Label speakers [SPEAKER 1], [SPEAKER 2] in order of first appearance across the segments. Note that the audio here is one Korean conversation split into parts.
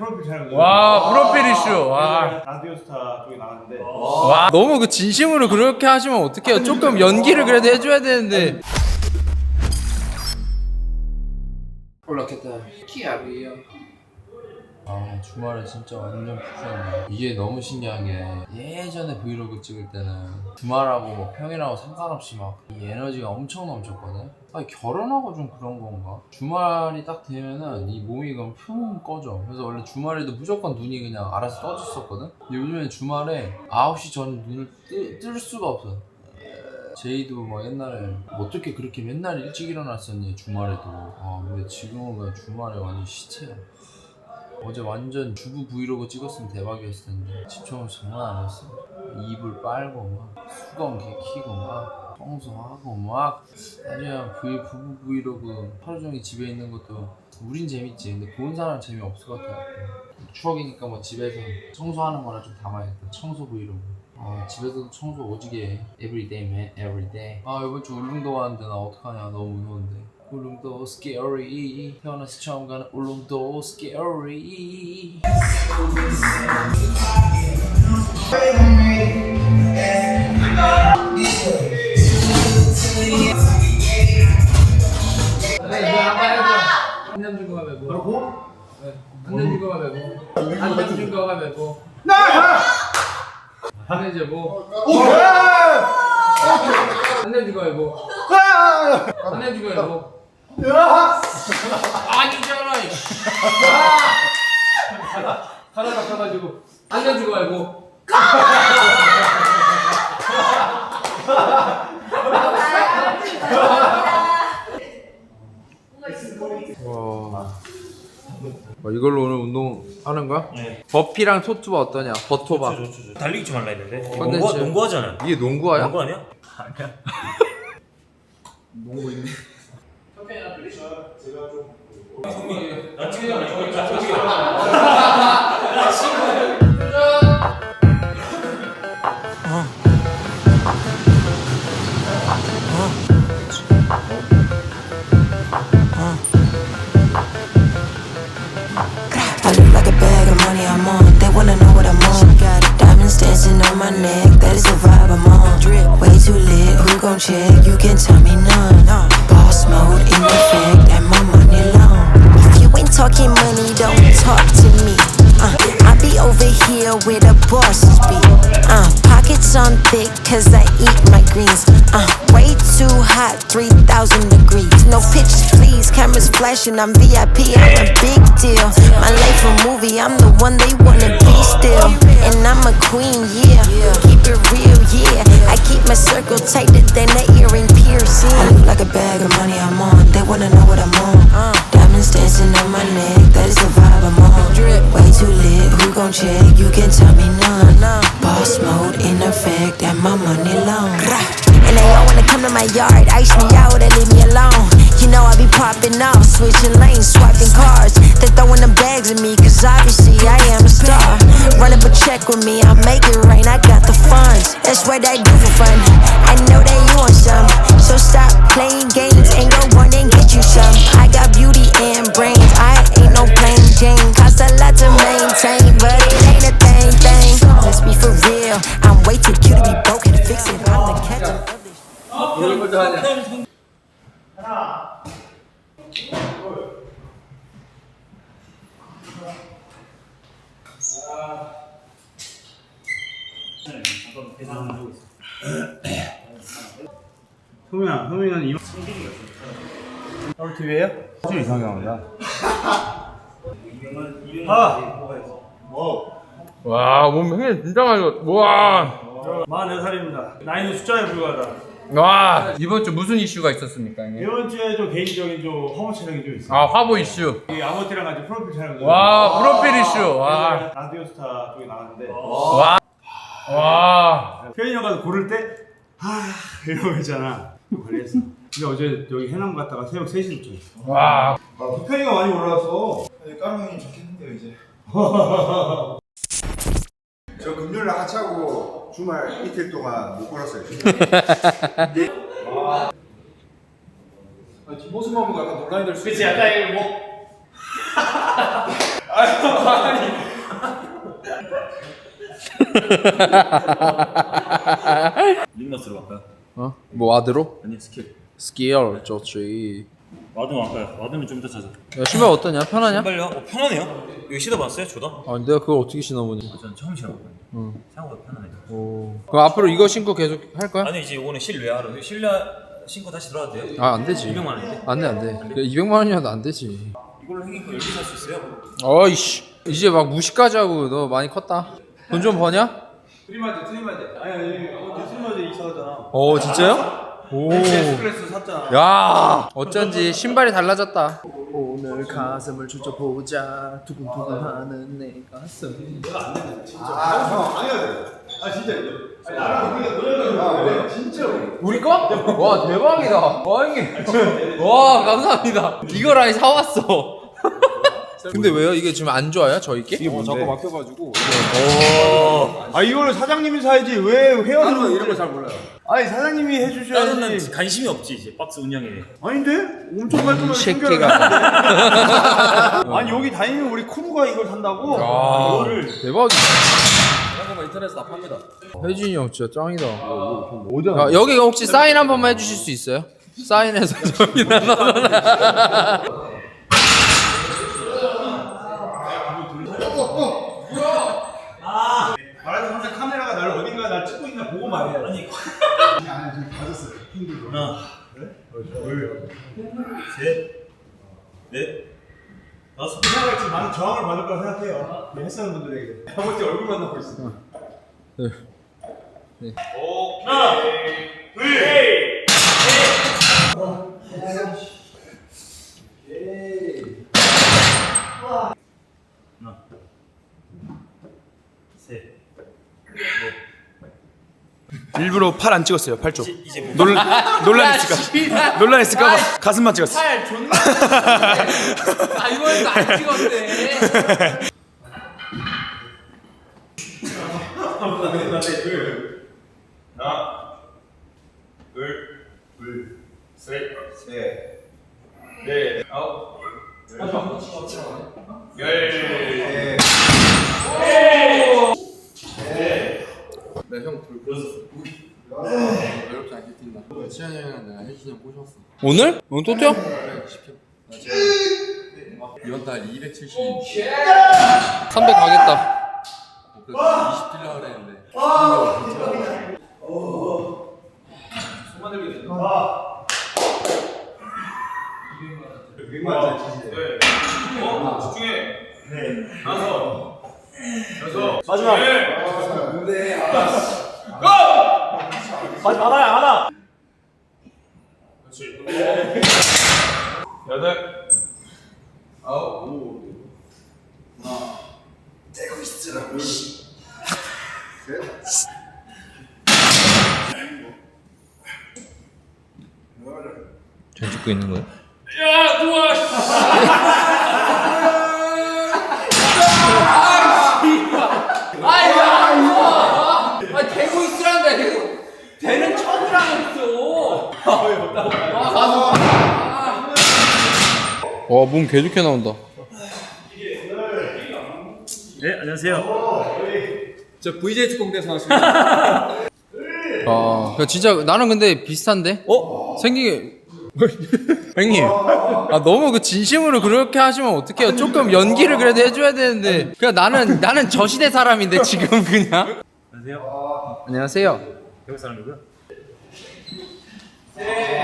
[SPEAKER 1] 프로필 촬영.
[SPEAKER 2] 와 프로필 이슈. 와.
[SPEAKER 1] 라디오 스타 쪽에 나왔는데.
[SPEAKER 2] 와. 너무 그 진심으로 그렇게 하시면 어떡해요? 조금 연기를 그래도 해줘야 되는데. 올랐겠다. 키아비요 아 주말에 진짜 완전 푸셨네. 이게 너무 신기한 게 예전에 브이로그 찍을 때는 주말하고 뭐 평일하고 상관없이 막 이 에너지가 엄청 넘쳤거든? 아니 결혼하고 좀 그런 건가? 주말이 딱 되면은 이 몸이 그럼 푹 꺼져. 그래서 원래 주말에도 무조건 눈이 그냥 알아서 떠졌었거든? 요즘에 주말에 9시 전에 눈을 뜨, 뜰 수가 없어. 제이도 막 옛날에 어떻게 그렇게 맨날 일찍 일어났었니 주말에도? 아 근데 지금은 그냥 주말에 완전 시체야 어제 완전 주부 브이로그 찍었으면 대박이었을 텐데. 집중을 장난 아니었어 이불 빨고 막 수건 개 키고 막 청소하고 막 아니야 브이 부부 브이로그 하루 종일 집에 있는 것도 우린 재밌지. 근데 보는 사람은 재미없을 것 같아 추억이니까 뭐 집에서 청소하는 거나 좀 담아야겠다. 청소 브이로그. 아 집에서도 청소 오지게 해. Everyday man. Everyday 아 이번 주 울릉도 가는데 나 어떡하냐. 너무 무서운데 울릉도 scary 태어나서 처음 가는 울릉도 scary 한남 준거가 매고.
[SPEAKER 1] 그리고
[SPEAKER 2] 한남 준거가 매고. 한남 준거가 매고 한남 제보 한남 준거. 매고 한남 준거 매고 아니잖아 이씨. 하나 한남 준거 매고 와 이걸로 오늘 운동 하는 거야?
[SPEAKER 3] 네.
[SPEAKER 2] 버피랑 토트바 어떠냐? 버토바
[SPEAKER 3] 좋죠, 좋죠. 달리기 좀 할라 했는데. 이거
[SPEAKER 2] 컨텐츠.
[SPEAKER 3] 농구, 농구하잖아요.
[SPEAKER 2] 이게 농구화야?
[SPEAKER 3] 농구 아니야?
[SPEAKER 4] I my greens. Uh, way too hot, 3000 degrees. No pictures, please. Cameras flashing, I'm VIP, I'm a big deal. My life a movie, I'm the one they wanna be still. And I'm a queen, yeah. Keep it real, yeah. I keep my circle tighter than the earring piercing. I look like a bag of money I'm on. They wanna know what I'm on. Diamonds dancing on my neck, that is the vibe I'm on. Way too lit, who gon' check? You can tell me none. Boss mode in effect, and my money long. And they all wanna come to my yard, ice me out and leave me alone. You know I be popping off, switching lanes, swiping cars. They throwing them bags at me, cause obviously I am a star. Run up a check with me, I'll make it rain, I got the funds. That's what I do for fun. I know that you want some, so stop playing games and go run and get you some. I got beauty and brains, I ain't no plain Jane. Cost a lot to maintain, but it ain't a thing thing. Let's be for real, I'm way too cute to be broken to fix it. I'm the catcher of this.
[SPEAKER 2] 이걸 먼저 하냐?
[SPEAKER 1] 소민아, 소민아는 이만. 서울 TV에요? 사실 이상하게 나온다. 아,
[SPEAKER 2] 와, 몸 형님 진짜 많이 got 와.
[SPEAKER 1] 44살입니다. 나이는 숫자에 불과하다.
[SPEAKER 2] 와, 이번 주 무슨 이슈가 있었습니까, 형님?
[SPEAKER 1] 이번 주에 좀 개인적인 좀 허무 촬영이 좀 있어요.
[SPEAKER 2] 아, 화보 이슈.
[SPEAKER 1] 이 아모티랑 같이 프로필 촬영.
[SPEAKER 2] 와, 프로필 이슈. 와.
[SPEAKER 1] 라디오 스타 쪽에 나왔는데
[SPEAKER 2] 와. 와.
[SPEAKER 1] 표현이 가서 고를 때 아, 이러고 있잖아. 걸렸어. 근데 어제 여기 해남 갔다가 새벽 3시 도착했어.
[SPEAKER 2] 와.
[SPEAKER 5] 아, 피카이가 많이 올라왔어. 네, 까르 형이 좋겠는데요, 이제. 저 금요일 날 하차하고 주말 이틀 동안 못 걸었어요.
[SPEAKER 1] 그치, 약간 뭐.
[SPEAKER 3] 링너스로 갈까요?
[SPEAKER 2] 어? 뭐 와드로?
[SPEAKER 3] 아니 스킬
[SPEAKER 2] 스킬 좋지
[SPEAKER 3] 와드는 갈까요? 와드는 좀 이따 찾아
[SPEAKER 2] 야 신발 어떠냐? 편하냐?
[SPEAKER 3] 신발요? 어 편하네요 이거 신어봤어요? 저도?
[SPEAKER 2] 아 내가 그걸 어떻게 신어보니
[SPEAKER 3] 전 처음 신어봤거든요
[SPEAKER 2] 응.
[SPEAKER 3] 생각보다 편하네요
[SPEAKER 2] 오. 그럼 앞으로 이거 신고 계속 할 거야?
[SPEAKER 3] 아니 이제 이거는 실외하러 실내 신고 다시 들어가도 돼요?
[SPEAKER 2] 아 안 되지
[SPEAKER 3] 200만 원인데?
[SPEAKER 2] 안 돼 안돼 200만 원이라도 안 되지
[SPEAKER 3] 이걸로 행인 거 10개 살 수 있어요?
[SPEAKER 2] 어이씨 이제 막 무식까지 하고 너 많이 컸다 돈 좀 버냐?
[SPEAKER 1] 트리마드 트리마드 아니 아니 어 트리마드 이사하잖아.
[SPEAKER 2] 어 진짜요? 오.
[SPEAKER 1] 에스프레소 샀잖아.
[SPEAKER 2] 야 어쩐지 신발이 달라졌다. 오늘 가슴을 주저보자. 두근두근하는 내 가슴
[SPEAKER 5] 아형 당해야 돼. 아 진짜. 아니, 나랑 우리가 노래가 진짜.
[SPEAKER 2] 우리. 거? 와 대박이다. 와 형님 와 감사합니다. 이걸 아예 사왔어 근데 왜요? 이게 지금 안 좋아요? 저희께?
[SPEAKER 1] 이게 뭐 자꾸 막혀가지고. 아 이거를 사장님이 사야지. 왜 회원은 이런 거 잘 몰라요. 아니 사장님이 해주셔야지.
[SPEAKER 3] 관심이 없지 이제 박스 운영에.
[SPEAKER 1] 아닌데? 엄청 깔끔하게
[SPEAKER 2] 새끼가.
[SPEAKER 1] 챙겨야 아니 여기 다니는 우리 크루가 이걸 산다고?
[SPEAKER 2] 아,
[SPEAKER 1] 이거를.
[SPEAKER 2] 대박이다.
[SPEAKER 3] 인터넷에 다 팝니다.
[SPEAKER 2] 혜진이 형 진짜 짱이다. 야, 여기 혹시 사인 한 번만 해주실 수 있어요? 사인해서 저기다 넣 어놔
[SPEAKER 1] 말하자 항상 카메라가 나를 어딘가 날 찍고 있나 보고 말해 아니
[SPEAKER 3] 하나 둘 셋 넷 다섯
[SPEAKER 1] 카메라가 지금 많은 저항을 받을 거라 생각해요 이 헬스하는 분들에게 아버지 얼굴만 나고 있어
[SPEAKER 3] 하나 둘 하나
[SPEAKER 1] 일부러 팔 안 찍었어요 팔 쪽. 뭐놀 논란했을까 논란했을까 논란했을까 봐 가슴만 찍었어.
[SPEAKER 2] 팔 존나 아 이거에도 안 찍었대 어렵지 않게 뛴다. 치현이 형이랑 내가 혜진이 형 꼬셨어.
[SPEAKER 6] 오늘? 오늘 또 뛰어?
[SPEAKER 2] 이번 달 270.
[SPEAKER 6] 300 가겠다.
[SPEAKER 2] 그래서 20 뛰려고 그랬는데.
[SPEAKER 1] 마지막. 마지막 하나야 하나. 여덟.
[SPEAKER 6] 잘 찍고 있는 거야?
[SPEAKER 2] 아 대고 있으란다 계속. 대는 쳐주라고 했어.
[SPEAKER 6] 와, 몸 개좋게 나온다.
[SPEAKER 3] 네 안녕하세요
[SPEAKER 1] 저 VJ 특공대에서 나왔습니다.
[SPEAKER 6] 아, 야, 진짜 나는 근데 비슷한데? 어? 생기게. 형님, 아 너무 그 진심으로 그렇게 하시면 어떡해요? 조금 연기를 그래도 해줘야 되는데, 그냥 나는 나는 저 시대 사람인데 지금 그냥.
[SPEAKER 3] 안녕하세요
[SPEAKER 6] 안녕하세요.
[SPEAKER 3] 대구 사람이고요 네.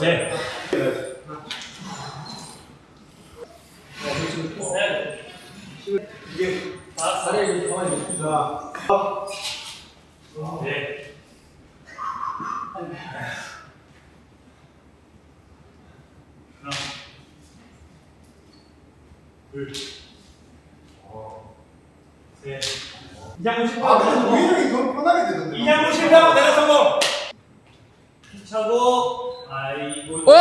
[SPEAKER 3] 네. 하나, 둘, 셋. 이장군 실패하고
[SPEAKER 5] 우연히 더 편하게 되던데.
[SPEAKER 3] 이장군 실패하고 내가 성공. 차고 아이고.
[SPEAKER 6] 와!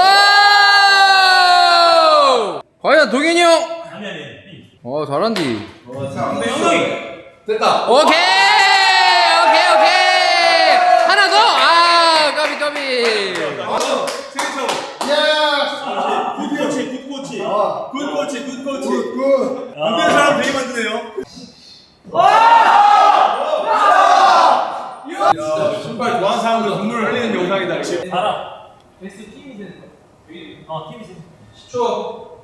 [SPEAKER 6] 과연 동현이 형.
[SPEAKER 3] 아니 아니.
[SPEAKER 6] 어,
[SPEAKER 2] 어 잘한디
[SPEAKER 3] 근데 형이
[SPEAKER 7] 됐다.
[SPEAKER 2] 오케이 오케이 오케이 하나 더아 까비 까비
[SPEAKER 3] 생처럼
[SPEAKER 5] 야!
[SPEAKER 3] 굿 코치 굿 코치
[SPEAKER 5] 아.
[SPEAKER 3] 굿 코치 굿 코치
[SPEAKER 5] 굿, 굿.
[SPEAKER 3] 안 되는 사람 되게 만드네요
[SPEAKER 1] 신발 좋아하는 사람들 눈물을 흘리는 영상이다.
[SPEAKER 3] 알아 베스트 팀이 되는 거 어 팀이 되는
[SPEAKER 7] 10초.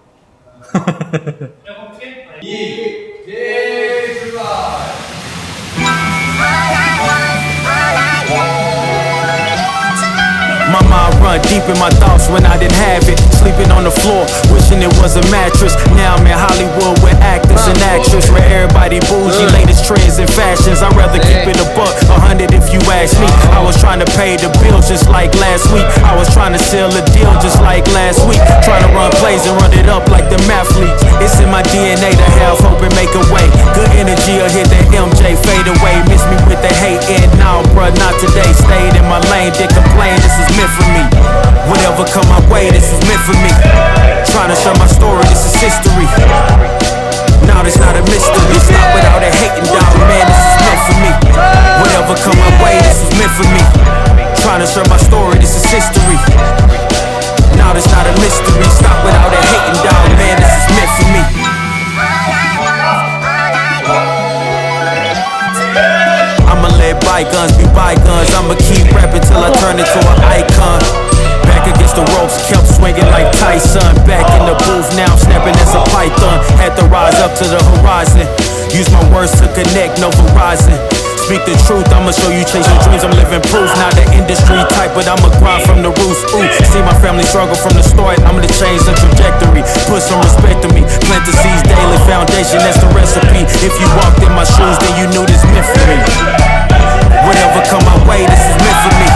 [SPEAKER 3] 야 그럼 어떻게?
[SPEAKER 7] 2,
[SPEAKER 8] deep in my thoughts when I didn't have it. Sleeping on the floor, wishing it was a mattress. Now I'm in Hollywood with actors and actresses. Where everybody bougie, latest trends and fashions. I'd rather keep it a buck, a hundred if you ask me. I was trying to pay the bills just like last week. I was trying to seal a deal just like last week. Trying to run plays and run it up like the mathletes. It's in my DNA to have hope and make a way. Good energy will hit that MJ fade away. Miss me with the hate and now, bruh, not today. Stayed in my lane, did complain. This is meant for me. Whatever come my way, this is meant for me. Trying to show my story, this is history. Now this not a mystery. Stop without a hating dog, man. This is meant for me. Whatever come my way, this is meant for me. Trying to share my story, this is history. Now this not a mystery. Stop without a hating dog, man. This is meant for me. I'ma let bygones be bygones. I'ma keep rapping till I turn into an icon. Tyson. Back in the booth now, snapping as a python. Had to rise up to the horizon. Use my words to connect, no Verizon. Speak the truth, I'ma show you chasing dreams. I'm living proof, not the industry type, but I'ma grind from the roots. Ooh, see my family struggle from the start. I'm gonna change the trajectory. Put some respect to me. Plant the seeds daily, foundation, that's the recipe. If you walked in my shoes, then you knew this meant for me. Whatever come my way, this is meant for me.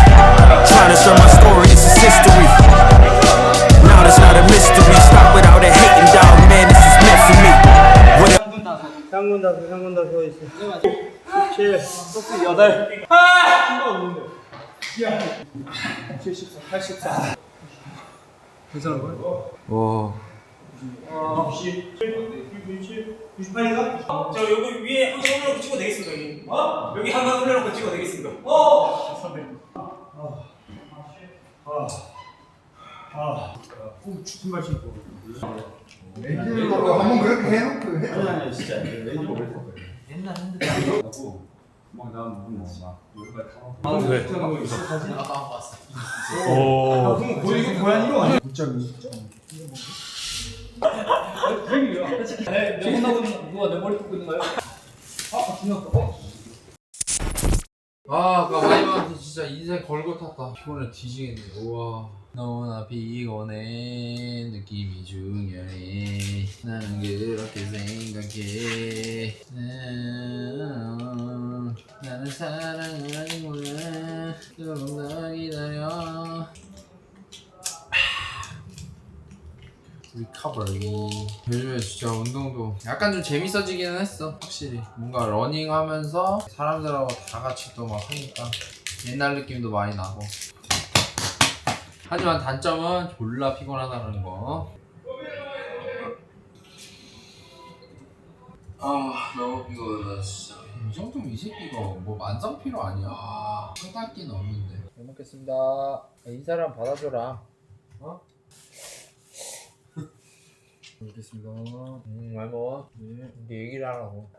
[SPEAKER 1] 소스 8.
[SPEAKER 2] 와
[SPEAKER 3] 98인가? 저 여기 위에 한 번 올려놓고 찍어도 되겠습니다 여기 어? 여기 한 번 올려놓고 찍어도 되겠습니다 어! 선배님
[SPEAKER 1] 신발 신고.
[SPEAKER 5] 한번 그렇게 해놓고 해.
[SPEAKER 1] 아니, 아니, 진짜. 오래 거예요. 옛날 핸드폰. 막 나면 막, 여기까지 다 막. 아, 왜? 오. 그럼 거의 이거 고양이로 아니야?
[SPEAKER 2] 아, 아까 와이프한테 진짜 인생 걸고 탔다. 피곤해 뒤지겠네. 우와. 너무나 피곤해. 느낌이 중요해. 나는 그렇게 생각해. 음, 나는 사랑을 아니구나. 조금 더 기다려. 리커버리 요즘에 진짜 운동도 약간 좀 재밌어지기는 했어 확실히 뭔가 러닝하면서 사람들하고 다 같이 또 막 하니까 옛날 느낌도 많이 나고 하지만 단점은 졸라 피곤하다는 거 아, 너무 피곤하다, 진짜. 이 정도면 이 새끼가 뭐 만성피로 아니야. 깨닫기는 없는데. 잘 먹겠습니다. 한번 받아줘라. 어? 먹겠습니다. 음, 많이 먹어. 네. 이제 얘기를 하라고.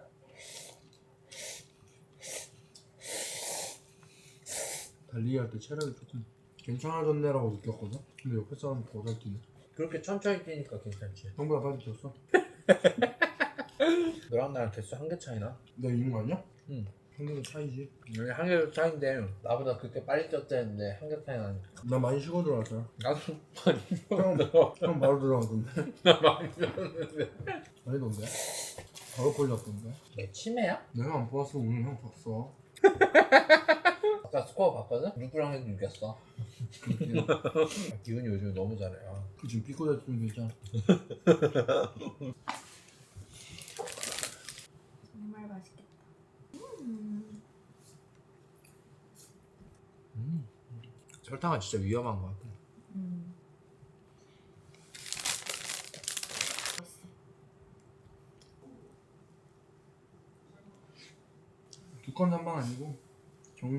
[SPEAKER 9] 달리기 할 때 체력이 조금 괜찮아졌네라고 느꼈거든? 근데 옆에 사람 더잘 뛰네
[SPEAKER 2] 그렇게 천천히 뛰니까 괜찮지.
[SPEAKER 9] 형보다 빨리 뛰었어?
[SPEAKER 2] 너랑 나랑 개수 한 개 차이나?
[SPEAKER 9] 내가 이긴 거 아니야?
[SPEAKER 2] 응.
[SPEAKER 9] 형님도 차이지
[SPEAKER 2] 여기 한개 차인데 나보다 그렇게 빨리 뛰었다 했는데 한 개 차이 나니까.
[SPEAKER 9] 나 많이 쉬고 들어왔어요
[SPEAKER 2] 나도
[SPEAKER 9] 형, 형 바로 들어갔던데
[SPEAKER 2] 나 많이 뛰었는데.
[SPEAKER 9] 아니 던데? 바로 걸렸던데
[SPEAKER 2] 내 치매야?
[SPEAKER 9] 내가 안 봤어 오늘 형 봤어
[SPEAKER 2] 아까 스코어 봤거든? 누구랑 해도 이겼어. 기훈이 요즘 너무 잘해요.
[SPEAKER 9] 그 지금 삐꼬다 주는 거잖아.
[SPEAKER 10] 정말 맛있겠다. 음. 음.
[SPEAKER 2] 설탕은 진짜 위험한 것 같아.
[SPEAKER 10] 음.
[SPEAKER 9] 두건한방 아니고 정.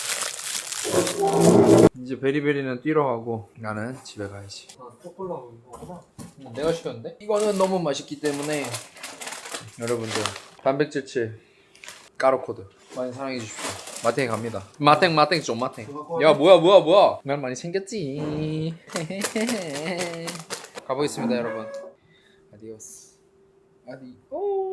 [SPEAKER 2] 이제 베리베리는 뛰러 가고 나는 집에 가야지.
[SPEAKER 9] 아 초콜릿 이거구나.
[SPEAKER 2] 내가 시켰는데? 이거는 너무 맛있기 때문에 여러분들 단백질 7 까로코드 많이 사랑해 주십시오. 마탱 갑니다. 마탱 마탱 좀 마탱. 야 뭐야 뭐야 뭐야? 난 많이 생겼지. 가보겠습니다 여러분. 아디오스. 아디 오.